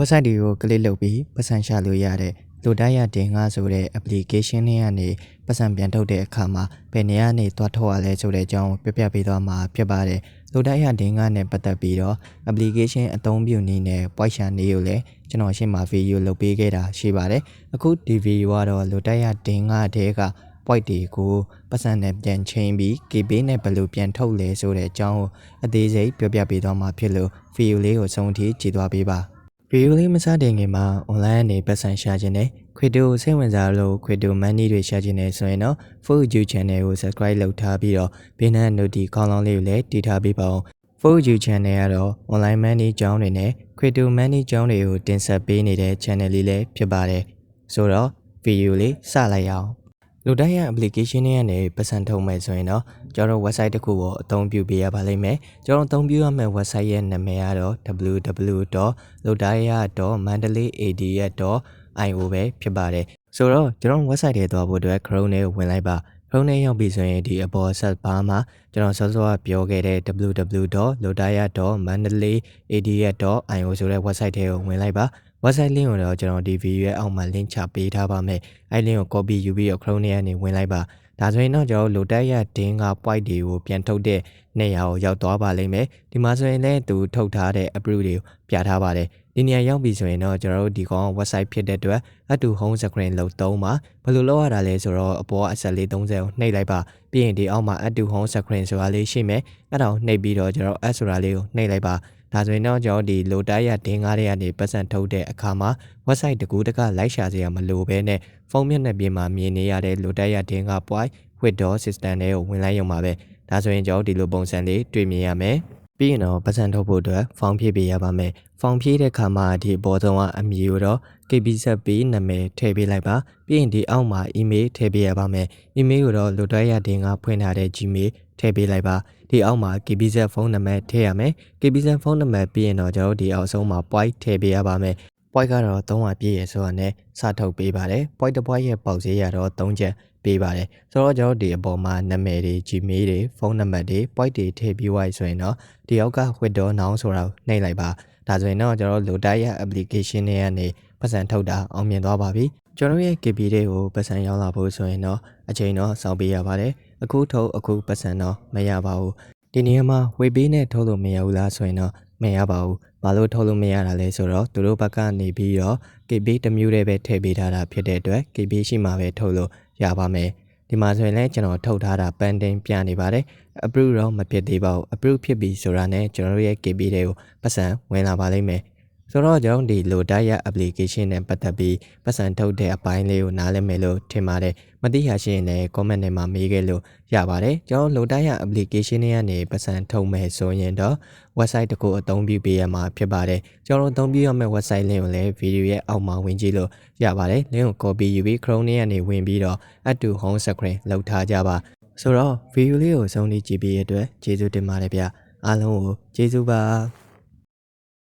website တွေကို click လုပ်ပြီးပတ်စံရှာလို့ရတဲ့လိုတိုင်းရတင်ငါဆိုတဲ့ application တွေကနေပတ်စံပြန်ထုတ်တဲ့အခါမှာဘယ်နေရာနေသွားထုတ်ရလဲဆိုတဲ့အကြောင်းကိုပြပြပေးသွားမှာဖြစ်ပါတယ်လိုတိုင်းရတင်ငါနဲ့ပတ်သက်ပြီးတော့ application အသုံးပြုနည်းနဲ့ point ရှာနေကိုလည်းကျွန်တော်ရှင်းမှာ video လုပ်ပေးခဲ့တာရှိပါတယ်အခုဒီ video ကတော့လိုတိုင်းရတင်ငါတဲ့က point တွေကိုပတ်စံနဲ့ပြန်ချိန်ပြီး KB နဲ့ဘယ်လိုပြန်ထုတ်လဲဆိုတဲ့အကြောင်းကိုအသေးစိတ်ပြောပြပေးသွားမှာဖြစ်လို့ video လေးကိုဆုံးထိကြည့်သွားပေးပါ ဗီဒီယိုလေးမစတင်ခင်မှာ online ကနေပတ်စံရှာခြင်းနဲ့ခွေတိုစိတ်ဝင်စားလို့ခွေတို money တွေရှာခြင်းနဲ့ဆိုရင်တော့ full YouTube channel ကို subscribe လုပ်ထားပြီးတော့ဘေးနား notification ခေါင်းလောင်းလေးကိုလည်းတည်ထားပေးပါဦး full YouTube channel ကတော့ online money ကျောင်းတွေနဲ့ခွေတို money ကျောင်းတွေကိုတင်ဆက်ပေးနေတဲ့ channel လေးလည်းဖြစ်ပါတယ်ဆိုတော့ဗီဒီယိုလေးစလိုက်ရအောင် လူတိုင်းရဲ့ application တွေကနေပတ်စံထုတ်မယ်ဆိုရင်တော့ကျွန်တော်တို့ website တစ်ခုကိုအသုံးပြုပေးရပါလိမ့်မယ်ကျွန်တော်အသုံးပြုရမယ့် website ရဲ့နာမည်ကတော့ www.lodaya.mandalay.ad.io ပဲဖြစ်ပါတယ်ဆိုတော့ကျွန်တော် website ထဲသွားဖို့အတွက် Chrome နဲ့ဝင်လိုက်ပါ Chrome နဲ့ရောက်ပြီဆိုရင်ဒီအပေါ် search bar မှာကျွန်တော်စောစောကပြောခဲ့တဲ့ www.lodaya.mandalay.ad.io ဆိုတဲ့ website ထဲကိုဝင်လိုက်ပါ website link ကိုတော့ကျွန်တော်ဒီ video ရဲ့အောက်မှာ link ချပေးထားပါမယ်။အဲ့ link ကို copy ယူပြီးတော့ Chrome ထဲကနေဝင်လိုက်ပါ။ဒါဆိုရင်တော့ကျွန်တော်လိုတက်ရတင်းက point တွေကိုပြန်ထုတ်တဲ့နေရာကိုရောက်သွားပါလိမ့်မယ်။ဒီမှာဆိုရင်လည်းသူထုတ်ထားတဲ့ approve တွေကိုပြထားပါတယ်။ဒီနေရာရောက်ပြီဆိုရင်တော့ကျွန်တော်တို့ဒီကောင် website ဖြစ်တဲ့အတွက်အတူ home screen လောက်သုံးပါဘယ်လိုလုပ်ရတာလဲဆိုတော့အပေါ်အဆက်လေး30ကိုနှိပ်လိုက်ပါပြီးရင်ဒီအောက်မှာအတူ home screen ဆိုတာလေးရှိမယ်အဲ့ဒါကိုနှိပ်ပြီးတော့ကျွန်တော် add ဆိုတာလေးကိုနှိပ်လိုက်ပါ ဒါဆိုရင်တော့ကျွန်တော်ဒီလိုတိုက်ရတင်းကားတွေကနေပတ်စံထုတ်တဲ့အခါမှာ website တကူတကလိုက်ရှာစရာမလိုဘဲနဲ့ဖုန်းမျက်နှာပြင်မှာမြင်နေရတဲ့လိုတိုက်ရတင်းကား point withdraw system တွေကိုဝင်လိုက်ရုံပါပဲဒါဆိုရင်ကျွန်တော်ဒီလိုပုံစံလေးတွေ့မြင်ရမယ်ပြီးရင်တော့ပတ်စံထုတ်ဖို့အတွက်ဖောင်ဖြည့်ပေးရပါမယ်ဖောင်ဖြည့်တဲ့ခါမှာဒီအပေါ်ဆုံးကအမည်ကိုတော့ KBZP နာမည်ထည့်ပေးလိုက်ပါပြီးရင်ဒီအောက်မှာ email ထည့်ပေးရပါမယ် email ကိုတော့လိုတွဲရတင်ကဖွင့်ထားတဲ့ Gmail ထည့်ပေးလိုက်ပါဒီအောက်မှာ KBZ ဖုန်းနံပါတ်ထည့်ရမယ် KBZ ဖုန်းနံပါတ်ပြီးရင်တော့ကျွန်တော်တို့ဒီအောက်ဆုံးမှာ point ထည့်ပေးရပါမယ် point ကတော့300ပြည့်ရဆိုတာနဲ့စထုတ်ပေးပါတယ် point တစ် point ရဲ့ပေါက်ဈေးရတော့3ချက်ပေးပါတယ်ဆိုတော့ကျွန်တော်တို့ဒီအပေါ်မှာနာမည်တွေ Gmail တွေဖုန်းနံပါတ်တွေ point တွေထည့်ပြီးသွားပြီဆိုရင်တော့ဒီအောက်က withdraw now ဆိုတာကိုနှိပ်လိုက်ပါဒါဆိုရင်တော့ကျွန်တော်တို့ low tide application တွေကနေပတ်စံထုတ်တာအောင်မြင်သွားပါပြီ ကျွန်တော်ရဲ့ KB တွေကိုပတ်စံရောက်လာဖို့ဆိုရင်တော့အချိန်တော့စောင့်ပေးရပါတယ်အခုထုတ်အခုပတ်စံတော့မရပါဘူးဒီနေရာမှာဝေပေးနဲ့ထုတ်လို့မရဘူးလားဆိုရင်တော့မရပါဘူးဘာလို့ထုတ်လို့မရတာလဲဆိုတော့သူတို့ဘက်ကနေပြီးတော့ KB တစ်မျိုးတည်းပဲထည့်ပေးထားတာဖြစ်တဲ့အတွက် KB ရှိမှပဲထုတ်လို့ရပါမယ်ဒီမှာဆိုရင်လည်းကျွန်တော်ထုတ်ထားတာ pending ပြနေပါတယ် approve တော့မဖြစ်သေးပါဘူး approve ဖြစ်ပြီဆိုတာနဲ့ကျွန်တော်တို့ရဲ့ KB တွေကိုပတ်စံဝင်လာပါလိမ့်မယ် ဆိုတော့ကျွန်တော်ဒီလို diet application နဲ့ပတ်သက်ပြီးပတ်စံထုတ်တဲ့အပိုင်းလေးကိုနားလည်မယ်လို့ထင်ပါတယ်မသိရရှိရင်လည်း comment ထဲမှာမေးခဲ့လို့ရပါတယ်ကျွန်တော်လို diet application တွေကနေပတ်စံထုတ်မယ်ဆိုရင်တော့ website တခုအသုံးပြုပေးရမှာဖြစ်ပါတယ်ကျွန်တော်အသုံးပြုရမယ့် website link ကိုလည်း video ရဲ့အောက်မှာဝင်ကြည့်လို့ရပါတယ် link ကို copy ယူပြီး Chrome ထဲကနေဝင်ပြီးတော့ add to home screen လောက်ထားကြပါဆိုတော့ video လေးကိုဆုံးဖြတ်ကြည့်ပြီးရတဲ့အတွက်ကျေးဇူးတင်ပါတယ်ဗျအားလုံးကိုကျေးဇူးပါ